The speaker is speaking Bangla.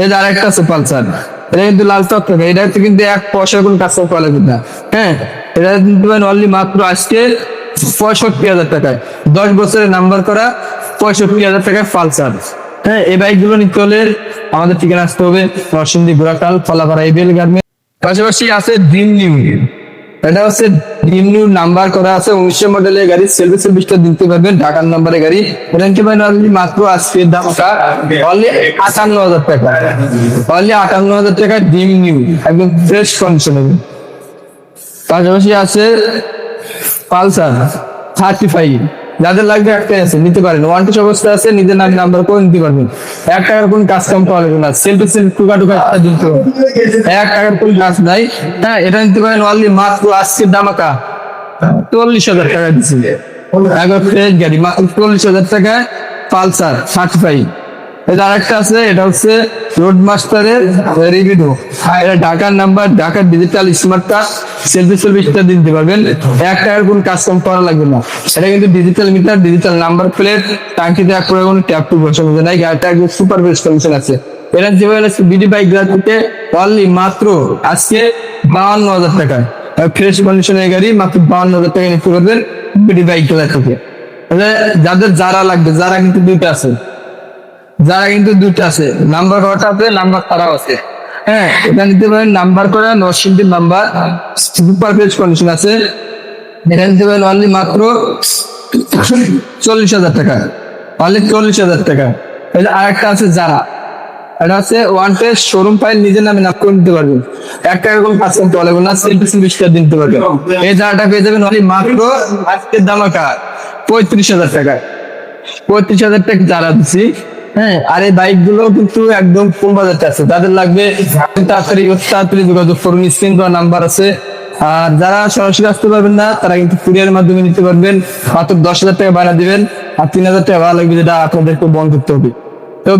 এই আরেকটা আছে পালসার। এটা কিন্তু লাল এটা হচ্ছে কিন্তু এক পয়সার কোনো কাজ করা লাগবে না। হ্যাঁ এটা কিন্তু অনলি মাত্র আজকে পঁয়ষট্টি হাজার টাকায়। দশ বছরের নাম্বার করা পঁয়ষট্টি হাজার টাকায় পালসার। হ্যাঁ এই বাইকগুলো নিতে হলে আমাদের ঠিকানা আসতে হবে ফলাপাড়া এবিএল গার্মেন্ট পাশাপাশি আছে ড্রিম নিউ এটা হচ্ছে ডিম নিউ নাম্বার করা আছে, উনিশশো মডেলের গাড়ি সেলফি সার্ভিসটা দিতে পারবেন, ঢাকার নাম্বারের গাড়ি। এটা নিতে only মাত্র আজকের দামটা অনলি আটান্ন হাজার টাকা। অনলি আটান্ন হাজার টাকা ডিম নিউ, একদম ফ্রেশ কন্ডিশনের পাশাপাশি আছে পালসার থার্টি ফাইভ যাদের লাগবে একটাই আছে, নিতে পারেন। ওয়ান টু অবস্থা আছে, নিজের নাম নাম্বার করে নিতে পারবেন। এক টাকার কোন কাজ কাম পাওয়া যাবে না। টু সেল টুকা টুকা দিতে। এক টাকার কোন কাজ নাই। হ্যাঁ এটা নিতে পারেন অনলি মাত্র আসছে দামাকা চল্লিশ হাজার টাকা দিচ্ছে একবার ফ্রেশ গাড়ি চল্লিশ হাজার টাকা পালসার থার্টি ফাইভ এটা আছে, এটা হচ্ছে রোড মাস্টারের রিভিউ এটা ঢাকার নাম্বার ঢাকার ডিজিটাল স্মার্ট কার্ড সেলফি সার্ভিসটা দিতে পারবেন। এক টাকার কোনো কাস্টম করা লাগবে না। এটা কিন্তু digital meter digital number plate টাঙ্কিতে এক করে কোনো ট্যাপ টু না। গাড়িটা একদম সুপার বেস্ট আছে। এটা যেভাবে বিডি বাইক গ্রাহককে অনলি মাত্র আজকে বাউন্ন হাজার টাকায় ফ্রেশ কন্ডিশনের গাড়ি মাত্র বাউন্ন হাজার টাকা নিতে পারবেন বিডি বাইক থেকে। যাদের যারা লাগবে, যারা কিন্তু দুইটা আছে যারা কিন্তু দুটো আছে নাম্বার করাটা আছে নাম্বার তারাও আছে। হ্যাঁ এটা নিতে পারেন নাম্বার করা নরসিংদীর নাম্বার সুপার পেজ কন্ডিশন আছে। এটা নিতে পারেন অনলি মাত্র চল্লিশ হাজার টাকা। অনলি চল্লিশ হাজার টাকা। যে আরেকটা আছে যারা। এটা হচ্ছে ওয়ান পেজ শোরুম ফাইল নিজের নামে নাম করে নিতে পারবেন। এক টাকা কোনো কাজ করতে পারবেন না সেলফি সার্ভিসটা দিতে পারবেন। এই যারাটা পেয়ে যাবেন অনলি মাত্র আজকের দামাকা পঁয়ত্রিশ হাজার টাকা। পঁয়ত্রিশ হাজার টাকা যারা দিচ্ছি হ্যাঁ আর এই বাইকগুলো কিন্তু একদম কম বাজারটা আছে। তাদের লাগবে তাড়াতাড়ি তাড়াতাড়ি যোগাযোগ করুন, স্ক্রিন দেওয়া নাম্বার আছে। আর যারা সরাসরি আসতে পারবেন না, তারা কিন্তু কুরিয়ারের মাধ্যমে নিতে পারবেন। মাত্র দশ হাজার টাকা ভাড়া দিবেন, আর তিন হাজার টাকা ভাড়া লাগবে যেটা আপনাদেরকে বন্ধ করতে হবে। তো